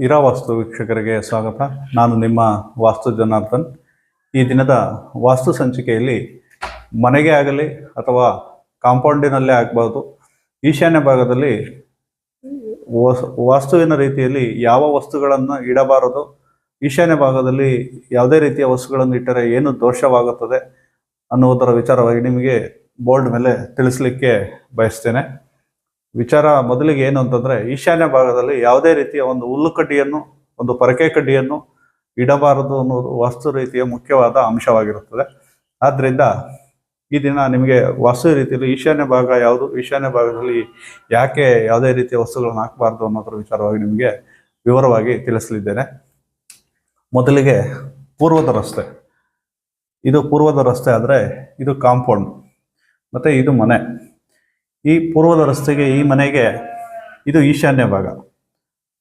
ಇರಾವಾಸ್ತು ವೀಕ್ಷಕರಿಗೆ ಸ್ವಾಗತ. ನಾನು ನಿಮ್ಮ ವಾಸ್ತು ಜನಾರ್ದನ್. ಈ ದಿನದ ವಾಸ್ತು ಸಂಚಿಕೆಯಲ್ಲಿ ಮನೆಗೆ ಆಗಲಿ ಅಥವಾ ಕಾಂಪೌಂಡಿನಲ್ಲೇ ಆಗ್ಬೋದು ಈಶಾನ್ಯ ಭಾಗದಲ್ಲಿ ವಾಸ್- ವಾಸ್ತುವಿನ ರೀತಿಯಲ್ಲಿ ಯಾವ ವಸ್ತುಗಳನ್ನು ಇಡಬಾರದು, ಈಶಾನ್ಯ ಭಾಗದಲ್ಲಿ ಯಾವುದೇ ರೀತಿಯ ವಸ್ತುಗಳನ್ನು ಇಟ್ಟರೆ ಏನು ದೋಷವಾಗುತ್ತದೆ ಅನ್ನುವುದರ ವಿಚಾರವಾಗಿ ನಿಮಗೆ ಬೋರ್ಡ್ ಮೇಲೆ ತಿಳಿಸ್ಲಿಕ್ಕೆ ಬಯಸ್ತೇನೆ. ವಿಚಾರ ಮೊದಲಿಗೆ ಏನು ಅಂತಂದ್ರೆ, ಈಶಾನ್ಯ ಭಾಗದಲ್ಲಿ ಯಾವುದೇ ರೀತಿಯ ಒಂದು ಹುಲ್ಲು ಕಡ್ಡಿಯನ್ನು ಒಂದು ಪರಕೆ ಕಡ್ಡಿಯನ್ನು ಇಡಬಾರದು ಅನ್ನೋದು ವಾಸ್ತು ರೀತಿಯ ಮುಖ್ಯವಾದ ಅಂಶವಾಗಿರುತ್ತದೆ. ಆದ್ದರಿಂದ ಈ ದಿನ ನಿಮಗೆ ವಾಸ್ತು ರೀತಿಯಲ್ಲಿ ಈಶಾನ್ಯ ಭಾಗ ಯಾವುದು, ಈಶಾನ್ಯ ಭಾಗದಲ್ಲಿ ಯಾಕೆ ಯಾವುದೇ ರೀತಿಯ ವಸ್ತುಗಳನ್ನು ಹಾಕಬಾರ್ದು ಅನ್ನೋದ್ರ ವಿಚಾರವಾಗಿ ನಿಮಗೆ ವಿವರವಾಗಿ ತಿಳಿಸಲಿದ್ದೇನೆ. ಮೊದಲಿಗೆ ಪೂರ್ವದ ರಸ್ತೆ. ಇದು ಪೂರ್ವದ ರಸ್ತೆ ಆದರೆ ಇದು ಕಾಂಪೌಂಡ್. ಮತ್ತು ಇದು ಮನೆ. ಈ ಪೂರ್ವದ ರಸ್ತೆಗೆ ಈ ಮನೆಗೆ ಇದು ಈಶಾನ್ಯ ಭಾಗ.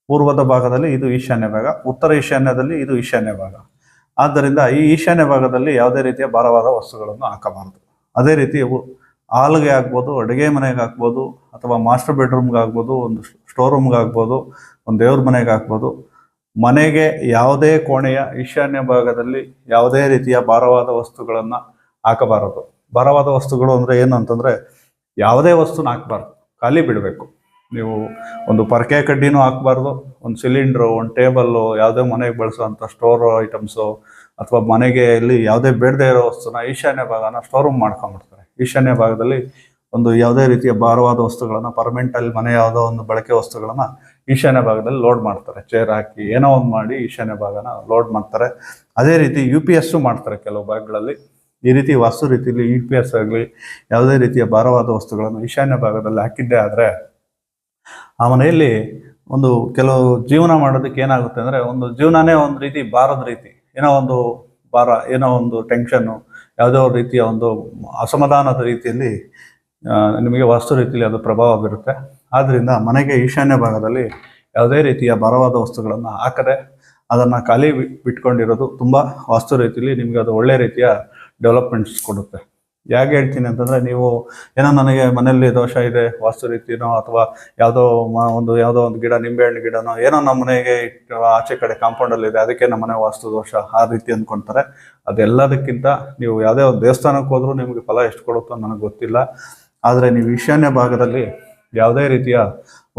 ಪೂರ್ವದ ಭಾಗದಲ್ಲಿ ಇದು ಈಶಾನ್ಯ ಭಾಗ. ಉತ್ತರ ಈಶಾನ್ಯದಲ್ಲಿ ಇದು ಈಶಾನ್ಯ ಭಾಗ. ಆದ್ದರಿಂದ ಈ ಈಶಾನ್ಯ ಭಾಗದಲ್ಲಿ ಯಾವುದೇ ರೀತಿಯ ಭಾರವಾದ ವಸ್ತುಗಳನ್ನು ಹಾಕಬಾರದು. ಅದೇ ರೀತಿ ಹಾಲ್ಗೆ ಆಗ್ಬೋದು ಅಡುಗೆ ಮನೆಗೆ ಹಾಕ್ಬೋದು, ಅಥವಾ ಮಾಸ್ಟರ್ ಬೆಡ್ರೂಮ್ಗೆ ಆಗ್ಬೋದು ಒಂದು ಸ್ಟೋರ್ ರೂಮ್ಗೆ ಆಗ್ಬೋದು ಒಂದು ದೇವ್ರ ಮನೆಗೆ ಹಾಕ್ಬೋದು. ಮನೆಗೆ ಯಾವುದೇ ಕೋಣೆಯ ಈಶಾನ್ಯ ಭಾಗದಲ್ಲಿ ಯಾವುದೇ ರೀತಿಯ ಭಾರವಾದ ವಸ್ತುಗಳನ್ನು ಹಾಕಬಾರದು. ಭಾರವಾದ ವಸ್ತುಗಳು ಅಂದರೆ ಏನು ಅಂತಂದರೆ ಯಾವುದೇ ವಸ್ತುನ ಹಾಕ್ಬಾರ್ದು. ಖಾಲಿ ಬಿಡಬೇಕು. ನೀವು ಒಂದು ಪರಕೆ ಕಡ್ಡಿನೂ ಹಾಕ್ಬಾರ್ದು, ಒಂದು ಸಿಲಿಂಡ್ರು, ಒಂದು ಟೇಬಲ್ಲು, ಯಾವುದೇ ಮನೆಗೆ ಬಳಸುವಂಥ ಸ್ಟೋರ್ ಐಟಮ್ಸು ಅಥವಾ ಮನೆಗೆ ಇಲ್ಲಿ ಯಾವುದೇ ಬೇಡದೇ ಇರೋ ವಸ್ತುನ ಈಶಾನ್ಯ ಭಾಗನ ಸ್ಟೋರ್ ರೂಮ್ ಮಾಡ್ಕೊಂಡ್ಬಿಡ್ತಾರೆ. ಈಶಾನ್ಯ ಭಾಗದಲ್ಲಿ ಒಂದು ಯಾವುದೇ ರೀತಿಯ ಭಾರವಾದ ವಸ್ತುಗಳನ್ನು ಪರ್ಮನೆಂಟಲ್ಲಿ ಮನೆ ಯಾವುದೋ ಒಂದು ಬಳಕೆ ವಸ್ತುಗಳನ್ನು ಈಶಾನ್ಯ ಭಾಗದಲ್ಲಿ ಲೋಡ್ ಮಾಡ್ತಾರೆ. ಚೇರ್ ಹಾಕಿ ಏನೋ ಒಂದು ಮಾಡಿ ಈಶಾನ್ಯ ಭಾಗನ ಲೋಡ್ ಮಾಡ್ತಾರೆ. ಅದೇ ರೀತಿ ಯು ಪಿ ಮಾಡ್ತಾರೆ ಕೆಲವು ಭಾಗಗಳಲ್ಲಿ. ಈ ರೀತಿ ವಾಸ್ತು ರೀತಿಯಲ್ಲಿ ಯು ಪಿ ಎಸ್ ಆಗಲಿ, ಯಾವುದೇ ರೀತಿಯ ಭಾರವಾದ ವಸ್ತುಗಳನ್ನು ಈಶಾನ್ಯ ಭಾಗದಲ್ಲಿ ಹಾಕಿದ್ದೇ ಆದರೆ, ಆ ಮನೆಯಲ್ಲಿ ಒಂದು ಕೆಲವು ಜೀವನ ಮಾಡೋದಕ್ಕೆ ಏನಾಗುತ್ತೆ ಅಂದರೆ, ಒಂದು ಜೀವನನೇ ಒಂದು ರೀತಿ ಭಾರದ ರೀತಿ, ಏನೋ ಒಂದು ಭಾರ, ಏನೋ ಒಂದು ಟೆನ್ಷನ್ನು ಯಾವುದೋ ರೀತಿಯ ಒಂದು ಅಸಮಾಧಾನದ ರೀತಿಯಲ್ಲಿ ನಿಮಗೆ ವಾಸ್ತು ರೀತಿಯಲ್ಲಿ ಅದು ಪ್ರಭಾವ ಬೀರುತ್ತೆ. ಆದ್ದರಿಂದ ಮನೆಗೆ ಈಶಾನ್ಯ ಭಾಗದಲ್ಲಿ ಯಾವುದೇ ರೀತಿಯ ಭಾರವಾದ ವಸ್ತುಗಳನ್ನು ಹಾಕದೆ, ಅದನ್ನು ಖಾಲಿ ಬಿಟ್ಕೊಂಡಿರೋದು ತುಂಬ ವಾಸ್ತು ರೀತಿಯಲ್ಲಿ ನಿಮಗೆ ಅದು ಒಳ್ಳೆಯ ರೀತಿಯ ಡೆವಲಪ್ಮೆಂಟ್ಸ್ ಕೊಡುತ್ತೆ. ಯಾಕೆ ಹೇಳ್ತೀನಿ ಅಂತಂದರೆ ನೀವು ಏನೋ ನನಗೆ ಮನೆಯಲ್ಲಿ ದೋಷ ಇದೆ, ವಾಸ್ತು ರೀತಿನೋ ಅಥವಾ ಯಾವುದೋ ಒಂದು ಯಾವುದೋ ಒಂದು ಗಿಡ, ನಿಂಬೆಹಣ್ಣು ಗಿಡನೋ ಏನೋ ನಮ್ಮ ಮನೆಗೆ ಆಚೆ ಕಡೆ ಕಾಂಪೌಂಡಲ್ಲಿ ಇದೆ, ಅದಕ್ಕೆ ನಮ್ಮ ಮನೆ ವಾಸ್ತು ದೋಷ ಆ ರೀತಿ ಅಂದ್ಕೊಳ್ತಾರೆ ಅದೆಲ್ಲದಕ್ಕಿಂತ ನೀವು ಯಾವುದೇ ಒಂದು ದೇವಸ್ಥಾನಕ್ಕೆ ಹೋದರೂ ನಿಮಗೆ ಫಲ ಎಷ್ಟು ಕೊಡುತ್ತೋ ನನಗೆ ಗೊತ್ತಿಲ್ಲ. ಆದರೆ ನೀವು ಈಶಾನ್ಯ ಭಾಗದಲ್ಲಿ ಯಾವುದೇ ರೀತಿಯ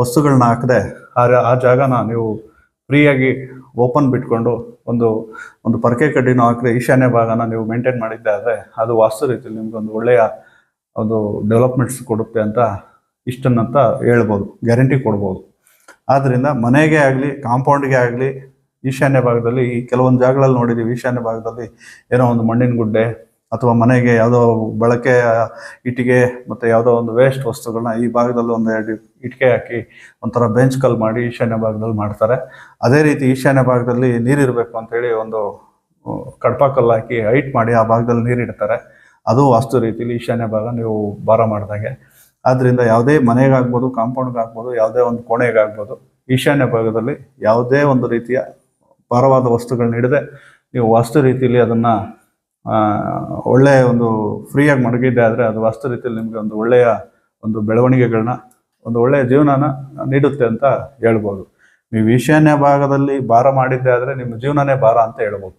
ವಸ್ತುಗಳನ್ನ ಹಾಕದೆ ಆ ಆ ಜಾಗನ ನೀವು ಫ್ರೀಯಾಗಿ ಓಪನ್ ಬಿಟ್ಕೊಂಡು ಒಂದು ಒಂದು ಪರಕೆ ಕಡ್ಡಿನೂ ಹಾಕಿದ್ರೆ ಈಶಾನ್ಯ ಭಾಗನ ನೀವು ಮೇಂಟೈನ್ ಮಾಡಿದ್ದೆ ಆದರೆ ಅದು ವಾಸ್ತು ರೀತಿಯಲ್ಲಿ ನಿಮಗೊಂದು ಒಳ್ಳೆಯ ಒಂದು ಡೆವಲಪ್ಮೆಂಟ್ಸ್ ಕೊಡುತ್ತೆ ಅಂತ ಇಷ್ಟನ್ನಂತ ಹೇಳ್ಬೋದು ಗ್ಯಾರಂಟಿ ಕೊಡ್ಬೋದು. ಆದ್ದರಿಂದ ಮನೆಗೆ ಆಗಲಿ ಕಾಂಪೌಂಡ್ಗೆ ಆಗಲಿ, ಈಶಾನ್ಯ ಭಾಗದಲ್ಲಿ ಈ ಕೆಲವೊಂದು ಜಾಗಗಳಲ್ಲಿ ನೋಡಿದ್ದೀವಿ, ಈಶಾನ್ಯ ಭಾಗದಲ್ಲಿ ಏನೋ ಒಂದು ಮಣ್ಣಿನ ಗುಡ್ಡೆ ಅಥವಾ ಮನೆಗೆ ಯಾವುದೋ ಬಳಕೆ, ಇಟ್ಟಿಗೆ ಮತ್ತು ಯಾವುದೋ ಒಂದು ವೇಸ್ಟ್ ವಸ್ತುಗಳನ್ನ ಈ ಭಾಗದಲ್ಲಿ ಒಂದು ಎರಡು ಇಟ್ಟಿಗೆ ಹಾಕಿ ಒಂಥರ ಬೆಂಚ್ ಕಲ್ ಮಾಡಿ ಈಶಾನ್ಯ ಭಾಗದಲ್ಲಿ ಮಾಡ್ತಾರೆ. ಅದೇ ರೀತಿ ಈಶಾನ್ಯ ಭಾಗದಲ್ಲಿ ನೀರಿರಬೇಕು ಅಂತೇಳಿ ಒಂದು ಕಡಪಾ ಕಲ್ಲು ಹಾಕಿ ಹೈಟ್ ಮಾಡಿ ಆ ಭಾಗದಲ್ಲಿ ನೀರಿಡ್ತಾರೆ. ಅದು ವಾಸ್ತು ರೀತಿಯಲ್ಲಿ ಈಶಾನ್ಯ ಭಾಗ ನೀವು ಭಾರ ಮಾಡಿದಾಗೆ. ಆದ್ದರಿಂದ ಯಾವುದೇ ಮನೆಗಾಗ್ಬೋದು, ಕಾಂಪೌಂಡ್ಗಾಗ್ಬೋದು, ಯಾವುದೇ ಒಂದು ಕೋಣೆಗಾಗ್ಬೋದು, ಈಶಾನ್ಯ ಭಾಗದಲ್ಲಿ ಯಾವುದೇ ಒಂದು ರೀತಿಯ ಭಾರವಾದ ವಸ್ತುಗಳನ್ನ ಹಿಡದೆ ನೀವು ವಾಸ್ತು ರೀತಿಯಲ್ಲಿ ಅದನ್ನು ಒಳ್ಳೆಯ ಒಂದು ಫ್ರೀಯಾಗಿ ಮಡಗಿದ್ದೆ ಆದರೆ ಅದು ವಾಸ್ತು ರೀತಿಯಲ್ಲಿ ನಿಮಗೆ ಒಂದು ಒಳ್ಳೆಯ ಒಂದು ಬೆಳವಣಿಗೆಗಳನ್ನ, ಒಂದು ಒಳ್ಳೆಯ ಜೀವನನ ನೀಡುತ್ತೆ ಅಂತ ಹೇಳ್ಬೋದು. ನೀವು ಈಶಾನ್ಯ ಭಾಗದಲ್ಲಿ ಭಾರ ಮಾಡಿದ್ದೆ ಆದರೆ ನಿಮ್ಮ ಜೀವನನೇ ಭಾರ ಅಂತ ಹೇಳ್ಬೋದು.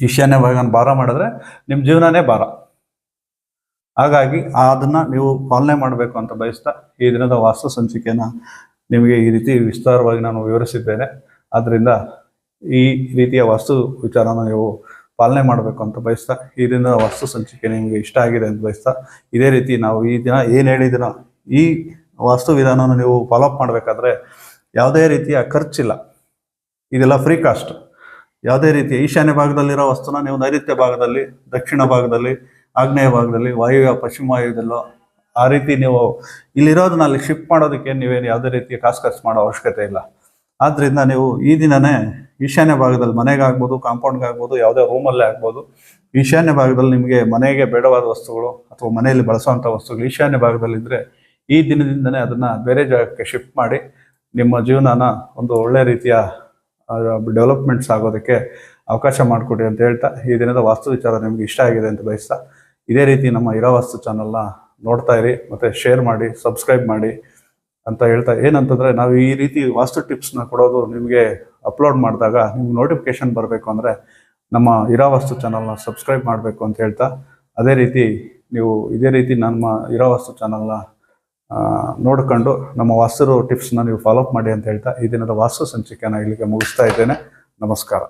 ಈಶಾನ್ಯ ಭಾಗನ ಭಾರ ಮಾಡಿದ್ರೆ ನಿಮ್ಮ ಜೀವನನೇ ಭಾರ. ಹಾಗಾಗಿ ಅದನ್ನು ನೀವು ಪಾಲನೆ ಮಾಡಬೇಕು ಅಂತ ಬಯಸ್ತಾ ಈ ದಿನದ ವಾಸ್ತು ಸಂಚಿಕೆಯನ್ನು ನಿಮಗೆ ಈ ರೀತಿ ವಿಸ್ತಾರವಾಗಿ ನಾನು ವಿವರಿಸಿದ್ದೇನೆ. ಆದ್ದರಿಂದ ಈ ರೀತಿಯ ವಾಸ್ತು ವಿಚಾರನ ನೀವು ಪಾಲನೆ ಮಾಡಬೇಕು ಅಂತ ಬಯಸ್ತಾ, ಈ ದಿನದ ವಾಸ್ತು ಸಂಚಿಕೆ ನಿಮಗೆ ಇಷ್ಟ ಆಗಿದೆ ಅಂತ ಬಯಸ್ತಾ, ಇದೇ ರೀತಿ ನಾವು ಈ ದಿನ ಏನು ಹೇಳಿದಿರ ಈ ವಾಸ್ತು ವಿಧಾನವನ್ನು ನೀವು ಫಾಲೋಅಪ್ ಮಾಡಬೇಕಾದ್ರೆ ಯಾವುದೇ ರೀತಿಯ ಖರ್ಚಿಲ್ಲ. ಇದೆಲ್ಲ ಫ್ರೀ ಕಾಸ್ಟ್ ಯಾವುದೇ ರೀತಿ ಈಶಾನ್ಯ ಭಾಗದಲ್ಲಿರೋ ವಸ್ತುನ ನೀವು ನೈಋತ್ಯ ಭಾಗದಲ್ಲಿ, ದಕ್ಷಿಣ ಭಾಗದಲ್ಲಿ, ಆಗ್ನೇಯ ಭಾಗದಲ್ಲಿ, ವಾಯುವ್ಯ, ಪಶ್ಚಿಮ ವಾಯುದಲ್ಲೋ, ಆ ರೀತಿ ನೀವು ಇಲ್ಲಿರೋದನ್ನ ಅಲ್ಲಿ ಶಿಫ್ಟ್ ಮಾಡೋದಕ್ಕೆ ನೀವೇನು ಯಾವುದೇ ರೀತಿಯ ಕಾಸು ಖರ್ಚು ಮಾಡೋ ಅವಶ್ಯಕತೆ ಇಲ್ಲ. ಆದ್ದರಿಂದ ನೀವು ಈ ದಿನನೇ ಈಶಾನ್ಯ ಭಾಗದಲ್ಲಿ ಮನೆಗಾಗ್ಬೋದು ಕಾಂಪೌಂಡ್ಗಾಗ್ಬೋದು ಯಾವುದೇ ರೂಮಲ್ಲೇ ಆಗ್ಬೋದು. ಈಶಾನ್ಯ ಭಾಗದಲ್ಲಿ ನಿಮಗೆ ಮನೆಗೆ ಬೇಡವಾದ ವಸ್ತುಗಳು ಅಥವಾ ಮನೆಯಲ್ಲಿ ಬಳಸುವಂಥ ವಸ್ತುಗಳು ಈಶಾನ್ಯ ಭಾಗದಲ್ಲಿದ್ದರೆ ಈ ದಿನದಿಂದನೇ ಅದನ್ನು ಬೇರೆ ಜಾಗಕ್ಕೆ ಶಿಫ್ಟ್ ಮಾಡಿ ನಿಮ್ಮ ಜೀವನನ ಒಂದು ಒಳ್ಳೆ ರೀತಿಯ ಡೆವಲಪ್ಮೆಂಟ್ಸ್ ಆಗೋದಕ್ಕೆ ಅವಕಾಶ ಮಾಡಿಕೊಡಿ ಅಂತ ಹೇಳ್ತಾ ಈ ದಿನದ ವಾಸ್ತು ವಿಚಾರ ನಿಮಗೆ ಇಷ್ಟ ಆಗಿದೆ ಅಂತ ಬಯಸ್ತಾ ಇದೇ ರೀತಿ ನಮ್ಮ ಇರೋ ವಾಸ್ತು ಚಾನಲ್ನ ನೋಡ್ತಾ ಇರಿ, ಮತ್ತು ಶೇರ್ ಮಾಡಿ ಸಬ್ಸ್ಕ್ರೈಬ್ ಮಾಡಿ. ಅಂತ ಹೇಳ್ತಾ, ಏನಂತಂದರೆ ನಾವು ಈ ರೀತಿ ವಾಸ್ತು ಟಿಪ್ಸ್ನ ಕೊಡೋದು ನಿಮಗೆ ಅಪ್ಲೋಡ್ ಮಾಡಿದಾಗ ನಿಮ್ಗೆ ನೋಟಿಫಿಕೇಶನ್ ಬರಬೇಕು ಅಂದರೆ ನಮ್ಮ ಇರಾವಾಸ್ತು ಚಾನಲ್ನ ಸಬ್ಸ್ಕ್ರೈಬ್ ಮಾಡಬೇಕು ಅಂತ ಹೇಳ್ತಾ, ಅದೇ ರೀತಿ ನೀವು ಇದೇ ರೀತಿ ನಮ್ಮ ಇರಾವಾಸ್ತು ಚಾನಲ್ನ ನೋಡ್ಕೊಂಡು ನಮ್ಮ ವಾಸ್ತು ಟಿಪ್ಸ್ನ ನೀವು ಫಾಲೋಅಪ್ ಮಾಡಿ ಅಂತ ಹೇಳ್ತಾ, ಈ ದಿನದ ವಾಸ್ತು ಸಂಚಿಕೆಯನ್ನು ಇಲ್ಲಿಗೆ ಮುಗಿಸ್ತಾ ಇದ್ದೇನೆ. ನಮಸ್ಕಾರ.